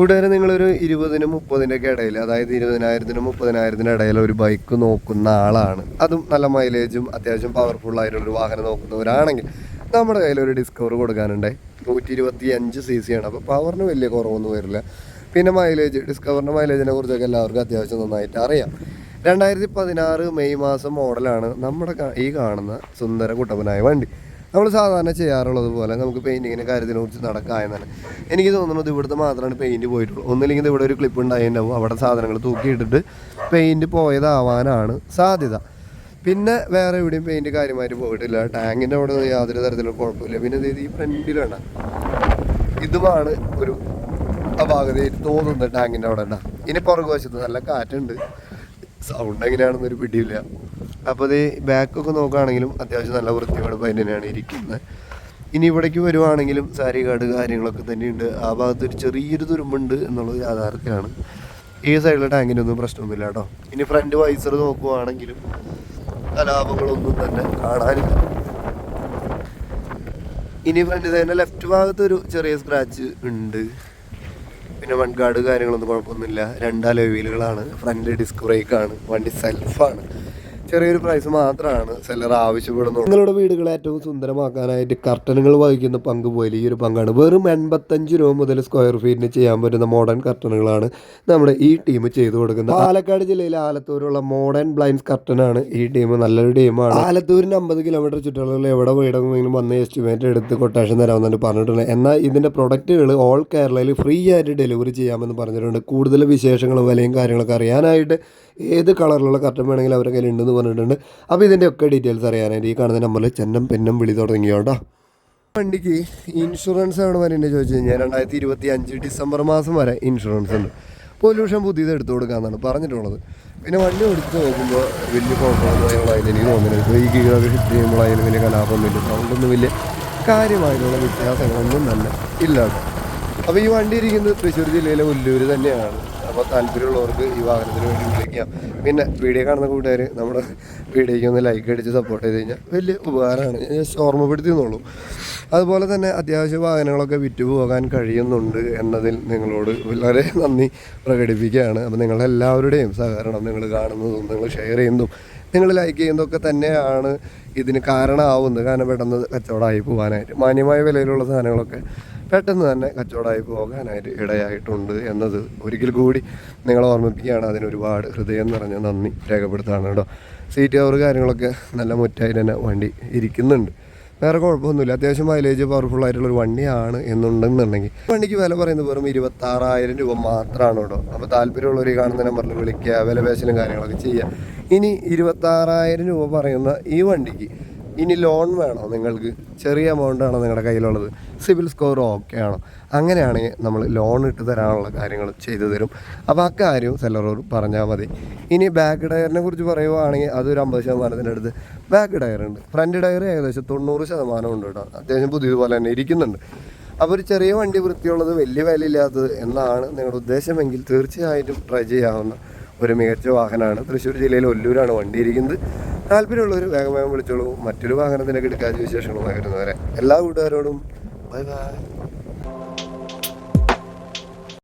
കൂട്ടുകാരെ നിങ്ങളൊരു ഇരുപതിനും മുപ്പതിന്റെ ഒക്കെ ഇടയിൽ അതായത് ഇരുപതിനായിരത്തിനും മുപ്പതിനായിരത്തിന്റെ ഇടയിൽ ഒരു ബൈക്ക് നോക്കുന്ന ആളാണ്. അതും നല്ല മൈലേജും അത്യാവശ്യം പവർഫുൾ ആയിട്ടുള്ളൊരു വാഹനം നോക്കുന്നവരാണെങ്കിൽ നമ്മുടെ കയ്യിൽ ഒരു ഡിസ്കവർ കൊടുക്കാനുണ്ട്. നൂറ്റി ഇരുപത്തി അഞ്ച് സി സി ആണ്. അപ്പോൾ പവറിന് വലിയ കുറവൊന്നും വരില്ല. പിന്നെ മൈലേജ് ഡിസ്കവറിന്റെ മൈലേജിനെ കുറിച്ചൊക്കെ എല്ലാവർക്കും അത്യാവശ്യം നന്നായിട്ട് അറിയാം. രണ്ടായിരത്തി പതിനാറ് മെയ് മാസം മോഡലാണ് നമ്മുടെ ഈ കാണുന്ന സുന്ദര കുട്ടപ്പനായ വണ്ടി. നമ്മൾ സാധാരണ ചെയ്യാറുള്ളത് പോലെ നമുക്ക് പെയിന്റിങ്ങിന്റെ കാര്യത്തിനെ കുറിച്ച് നടക്കാമെന്നാണ് എനിക്ക് തോന്നുന്നത് ഇവിടുത്തെ മാത്രമാണ് പെയിന്റ് പോയിട്ടുള്ളൂ. ഒന്നില്ലെങ്കിൽ ഇവിടെ ഒരു ക്ലിപ്പ് ഉണ്ടായിട്ടുണ്ടാവും അവിടെ സാധനങ്ങൾ തൂക്കിയിട്ടിട്ട് പെയിന്റ് പോയതാവാനാണ് സാധ്യത. പിന്നെ വേറെ എവിടെയും പെയിന്റ് കാര്യമായിട്ട് പോയിട്ടില്ല. ടാങ്കിന്റെ അവിടെ യാതൊരു തരത്തിലുള്ള കുഴപ്പമില്ല. പിന്നെ ഇത് ഈ ഫ്രണ്ടിലാണ് ഇതുമാണ് ഒരു അപാകതയായിട്ട് തോന്നുന്നത് ടാങ്കിന്റെ അവിടെ ഇനി പുറകുവശത്ത് നല്ല കാറ്റുണ്ട്. സൗണ്ട് എങ്ങനെയാണെന്നൊരു പിടിയില്ല. അപ്പോൾ ഇത് ബാക്കൊക്കെ നോക്കുകയാണെങ്കിലും അത്യാവശ്യം നല്ല വൃത്തിയോടെ തന്നെയാണ് ഇരിക്കുന്നത്. ഇനി ഇവിടേക്ക് വരുവാണെങ്കിലും സാരി കാട് കാര്യങ്ങളൊക്കെ തന്നെയുണ്ട്. ആ ഭാഗത്ത് ഒരു ചെറിയൊരു തുരുമ്പുണ്ട് എന്നുള്ളത് യാഥാർത്ഥ്യമാണ്. ഈ സൈഡിലെ ടാങ്കിനൊന്നും പ്രശ്നമൊന്നുമില്ല കേട്ടോ. ഇനി ഫ്രണ്ട് വൈസർ നോക്കുവാണെങ്കിലും കലാപങ്ങളൊന്നും തന്നെ കാണാനില്ല. ഇനി ഫ്രണ്ട് തന്നെ ലെഫ്റ്റ് ഭാഗത്ത് ഒരു ചെറിയ സ്ക്രാച്ച് ഉണ്ട്. പിന്നെ ഗാർഡ് കാര്യങ്ങളൊന്നും കുഴപ്പമൊന്നുമില്ല. രണ്ട് അലോവീലുകളാണ് ഫ്രണ്ട് ഡിസ്ക് ബ്രേക്കാണ് വണ്ടി സെൽഫാണ് ചെറിയൊരു പ്രൈസ് മാത്രമാണ് സെല്ലർ ആവശ്യപ്പെടുന്നത്. നിങ്ങളുടെ വീടുകൾ ഏറ്റവും സുന്ദരമാക്കാനായിട്ട് കർട്ടനുകൾ വഹിക്കുന്ന പങ്ക് പോലെ ഈ ഒരു പങ്കാണ്. വെറും എൺപത്തഞ്ച് രൂപ മുതൽ സ്ക്വയർ ഫീറ്റിന് ചെയ്യാൻ പറ്റുന്ന മോഡേൺ കർട്ടനുകളാണ് നമ്മുടെ ഈ ടീം ചെയ്തു കൊടുക്കുന്നത്. പാലക്കാട് ജില്ലയിലെ ആലത്തൂരുള്ള മോഡേൺ ബ്ലൈൻഡ്സ് കർട്ടനാണ് ഈ ടീം നല്ലൊരു ടീമാണ് ആലത്തൂരിന് അമ്പത് കിലോമീറ്റർ ചുറ്റളവിൽ എവിടെ വീടെങ്കിലും വന്ന് എസ്റ്റിമേറ്റ് എടുത്ത് കൊട്ടേഷൻ തരാമെന്നാണ് പറഞ്ഞിട്ടുണ്ട് എന്നാൽ ഇതിന്റെ പ്രൊഡക്റ്റുകൾ ഓൾ കേരളയിൽ ഫ്രീ ആയിട്ട് ഡെലിവറി ചെയ്യാമെന്ന് പറഞ്ഞിട്ടുണ്ട്. കൂടുതൽ വിശേഷങ്ങളും വിലയും കാര്യങ്ങളൊക്കെ അറിയാനായിട്ട് ഏത് കളറിലുള്ള കർട്ടൻ വേണമെങ്കിലും അവരുടെ കയ്യിൽ ഉണ്ടെന്ന് പറഞ്ഞിട്ടുണ്ട്. അപ്പോൾ ഇതിന്റെ ഒക്കെ ഡീറ്റെയിൽസ് അറിയാനായിട്ട് ഈ കാണുന്ന നമ്പറിൽ ചെന്നം പെന്നം വിളി തുടങ്ങിയോട്ടോ. വണ്ടിക്ക് ഇൻഷുറൻസ് ആണ് വരെ ചോദിച്ചു കഴിഞ്ഞാൽ രണ്ടായിരത്തി ഇരുപത്തി അഞ്ച് ഡിസംബർ മാസം വരെ ഇൻഷുറൻസ് ഉണ്ട്. പൊല്യൂഷൻ പുതിയത് എടുത്തു കൊടുക്കാമെന്നാണ് പറഞ്ഞിട്ടുള്ളത്. പിന്നെ വണ്ടി ഓടിച്ച് നോക്കുമ്പോൾ വലിയ അതിനുള്ളതായിട്ട് എനിക്ക് തോന്നുന്നില്ല. ഇപ്പോൾ ഈ കീഴൊക്കെ ഷിഫ്റ്റ് ചെയ്യുമ്പോൾ അതിന് വലിയ സൗണ്ടൊന്നും വലിയ കാര്യമായിട്ടുള്ള വ്യത്യാസങ്ങളൊന്നും തന്നെ ഇല്ല അപ്പോൾ ഈ വണ്ടി ഇരിക്കുന്നത് തൃശ്ശൂർ ജില്ലയിലെ ഉല്ലൂർ തന്നെയാണ്. അപ്പോൾ താല്പര്യമുള്ളവർക്ക് ഈ വാഹനത്തിന് വേണ്ടി വിളിക്കാം. പിന്നെ വീഡിയോ കാണുന്ന കൂട്ടുകാർ നമ്മുടെ വീഡിയോയ്ക്ക് ഒന്ന് ലൈക്ക് അടിച്ച് സപ്പോർട്ട് ചെയ്ത് കഴിഞ്ഞാൽ വലിയ ഉപകാരമാണ്. ജസ്റ്റ് ഓർമ്മപ്പെടുത്തി എന്നുള്ളൂ അതുപോലെ തന്നെ അത്യാവശ്യ വാഹനങ്ങളൊക്കെ വിറ്റ് പോകാൻ കഴിയുന്നുണ്ട് എന്നതിൽ നിങ്ങളോട് വളരെ നന്ദി പ്രകടിപ്പിക്കുകയാണ്. അപ്പോൾ നിങ്ങളെല്ലാവരുടെയും സഹകരണം നിങ്ങൾ കാണുന്നതും നിങ്ങൾ ഷെയർ ചെയ്യുന്നതും നിങ്ങൾ ലൈക്ക് ചെയ്യുന്നതൊക്കെ തന്നെയാണ് ഇതിന് കാരണമാവുന്നത്. കാരണം പെട്ടെന്ന് കച്ചവടമായി പോകാനായിട്ട് മാന്യമായ വിലയിലുള്ള സാധനങ്ങളൊക്കെ പെട്ടെന്ന് തന്നെ കച്ചവടമായി പോകാനായിട്ട് ഇടയായിട്ടുണ്ട് എന്നത് ഒരിക്കൽ കൂടി നിങ്ങളെ ഓർമ്മിപ്പിക്കുകയാണ്. അതിന് ഒരുപാട് ഹൃദയം നിറഞ്ഞ നന്ദി രേഖപ്പെടുത്താണ് കേട്ടോ. സീറ്റ് കവർ കാര്യങ്ങളൊക്കെ നല്ല മുറ്റായി തന്നെ വണ്ടി ഇരിക്കുന്നുണ്ട്. വേറെ കുഴപ്പമൊന്നുമില്ല. അത്യാവശ്യം മൈലേജ് പവർഫുൾ ആയിട്ടുള്ള ഒരു വണ്ടിയാണ് എന്നുണ്ടെന്നുണ്ടെങ്കിൽ. വണ്ടിക്ക് വില പറയുന്നത് വെറും ഇരുപത്താറായിരം രൂപ മാത്രമാണ് കേട്ടോ. അപ്പോൾ താല്പര്യമുള്ളവർ കാണുന്ന നമ്പറിൽ വിളിക്കുക വില പേശലും കാര്യങ്ങളൊക്കെ ചെയ്യുക. ഇനി ഇരുപത്താറായിരം രൂപ പറയുന്ന ഈ വണ്ടിക്ക് ഇനി ലോൺ വേണോ നിങ്ങൾക്ക്? ചെറിയ എമൗണ്ട് ആണോ നിങ്ങളുടെ കയ്യിലുള്ളത്? സിവിൽ സ്കോർ ഓക്കെ ആണോ? അങ്ങനെയാണെങ്കിൽ നമ്മൾ ലോൺ ഇട്ട് തരാനുള്ള കാര്യങ്ങൾ ചെയ്തു തരും. അപ്പോൾ കാര്യം സെല്ലറോട് പറഞ്ഞാൽ മതി. ഇനി ബാക്ക് ടയറിനെ കുറിച്ച് പറയുവാണെങ്കിൽ അതൊരു അമ്പത് ശതമാനത്തിന്റെ അടുത്ത്. ബാക്ക് ടയർ ഉണ്ട്. ഫ്രണ്ട് ടയർ ഏകദേശം തൊണ്ണൂറ് ശതമാനം ഉണ്ട് കേട്ടോ. അത്യാവശ്യം പുതിയതുപോലെ തന്നെ ഇരിക്കുന്നുണ്ട്. അപ്പോൾ ഒരു ചെറിയ വണ്ടി വൃത്തിയുള്ളത് വലിയ വിലയില്ലാത്തത് എന്നാണ് നിങ്ങളുടെ ഉദ്ദേശമെങ്കിൽ തീർച്ചയായിട്ടും ട്രൈ ചെയ്യാവുന്ന ഒരു മികച്ച വാഹനമാണ്. തൃശ്ശൂർ ജില്ലയിൽ ഒല്ലൂരാണ് വണ്ടി ഇരിക്കുന്നത്. താല്പര്യമുള്ളവർ വേഗം വേഗം വിളിച്ചോളൂ. മറ്റൊരു വാഹനത്തിനൊക്കെ എടുക്കാതെ വിശേഷങ്ങളുമായി വരെ എല്ലാ കൂട്ടുകാരോടും ബൈ ബൈ.